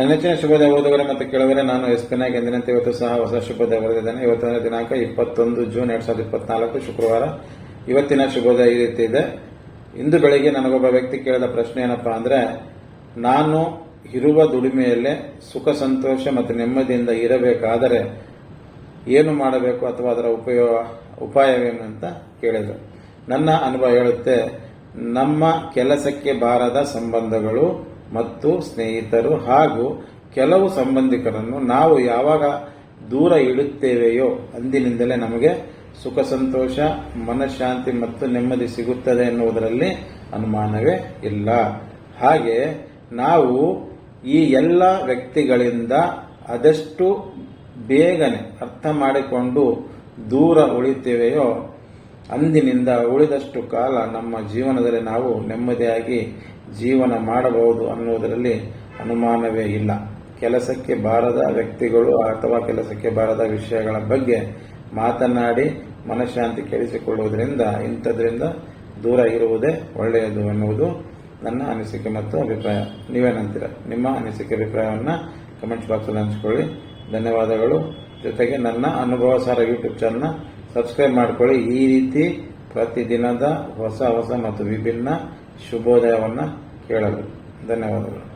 ನನ್ನ ನೆಚ್ಚಿನ ಶುಭೋದಯ ಓದುಗರೆ ಮತ್ತು ಕೇಳುವರೆ ನಾನು ಎಸ್ ಪಿ ನಾಯ್ಕ ಎಂದಿನಂತೆ ಇವತ್ತು ಸಹ ಹೊಸ ಶುಭೋದಯ ಬರೆದಿದ್ದೇನೆ. ಇವತ್ತಿನ ದಿನಾಂಕ ಇಪ್ಪತ್ತೊಂದು ಜೂನ್ ಎರಡ್ ಸಾವಿರದ ಇಪ್ಪತ್ನಾಲ್ಕು, ಶುಕ್ರವಾರ. ಇವತ್ತಿನ ಶುಭೋದಯ ಈ ರೀತಿ ಇದೆ. ಇಂದು ಬೆಳಿಗ್ಗೆ ನನಗೊಬ್ಬ ವ್ಯಕ್ತಿ ಕೇಳಿದ ಪ್ರಶ್ನೆ ಏನಪ್ಪ ಅಂದ್ರೆ, ನಾನು ಇರುವ ದುಡಿಮೆಯಲ್ಲೇ ಸುಖ, ಸಂತೋಷ ಮತ್ತು ನೆಮ್ಮದಿಯಿಂದ ಇರಬೇಕಾದರೆ ಏನು ಮಾಡಬೇಕು ಅಥವಾ ಅದರ ಉಪಯೋಗ, ಉಪಾಯವೇನು ಅಂತ ಕೇಳಿದರು. ನನ್ನ ಅನುಭವ ಹೇಳುತ್ತೆ, ನಮ್ಮ ಕೆಲಸಕ್ಕೆ ಬಾರದ ಸಂಬಂಧಗಳು ಮತ್ತು ಸ್ನೇಹಿತರು ಹಾಗೂ ಕೆಲವು ಸಂಬಂಧಿಕರನ್ನು ನಾವು ಯಾವಾಗ ದೂರ ಇಡುತ್ತೇವೆಯೋ ಅಂದಿನಿಂದಲೇ ನಮಗೆ ಸುಖ, ಸಂತೋಷ, ಮನಃಶಾಂತಿ ಮತ್ತು ನೆಮ್ಮದಿ ಸಿಗುತ್ತದೆ ಎನ್ನುವುದರಲ್ಲಿ ಅನುಮಾನವೇ ಇಲ್ಲ. ಹಾಗೆ ನಾವು ಈ ಎಲ್ಲ ವ್ಯಕ್ತಿಗಳಿಂದ ಅದಷ್ಟು ಬೇಗನೆ ಅರ್ಥ ಮಾಡಿಕೊಂಡು ದೂರ ಉಳಿತೇವೆಯೋ ಅಂದಿನಿಂದ ಉಳಿದಷ್ಟು ಕಾಲ ನಮ್ಮ ಜೀವನದಲ್ಲಿ ನಾವು ನೆಮ್ಮದಿಯಾಗಿ ಜೀವನ ಮಾಡಬಹುದು ಅನ್ನುವುದರಲ್ಲಿ ಅನುಮಾನವೇ ಇಲ್ಲ. ಕೆಲಸಕ್ಕೆ ಬಾರದ ವ್ಯಕ್ತಿಗಳು ಅಥವಾ ಕೆಲಸಕ್ಕೆ ಬಾರದ ವಿಷಯಗಳ ಬಗ್ಗೆ ಮಾತನಾಡಿ ಮನಃಶಾಂತಿ ಕೇಳಿಸಿಕೊಳ್ಳುವುದರಿಂದ ಇಂಥದ್ರಿಂದ ದೂರ ಇರುವುದೇ ಒಳ್ಳೆಯದು ಎನ್ನುವುದು ನನ್ನ ಅನಿಸಿಕೆ ಮತ್ತು ಅಭಿಪ್ರಾಯ. ನೀವೇನಂತೀರ? ನಿಮ್ಮ ಅನಿಸಿಕೆ ಅಭಿಪ್ರಾಯವನ್ನು ಕಮೆಂಟ್ಸ್ ಬಾಕ್ಸಲ್ಲಿ ಹಂಚಿಕೊಳ್ಳಿ. ಧನ್ಯವಾದಗಳು. ಜೊತೆಗೆ ನನ್ನ ಅನುಭವ ಸಾರ ಯೂಟ್ಯೂಬ್ ಚಾನಲ್ನ ಸಬ್ಸ್ಕ್ರೈಬ್ ಮಾಡಿಕೊಳ್ಳಿ. ಈ ರೀತಿ ಪ್ರತಿದಿನದ ಹೊಸ ಹೊಸ ಮತ್ತು ವಿಭಿನ್ನ ಶುಭೋದಯವನ್ನು ಕೇಳಲು. ಧನ್ಯವಾದಗಳು.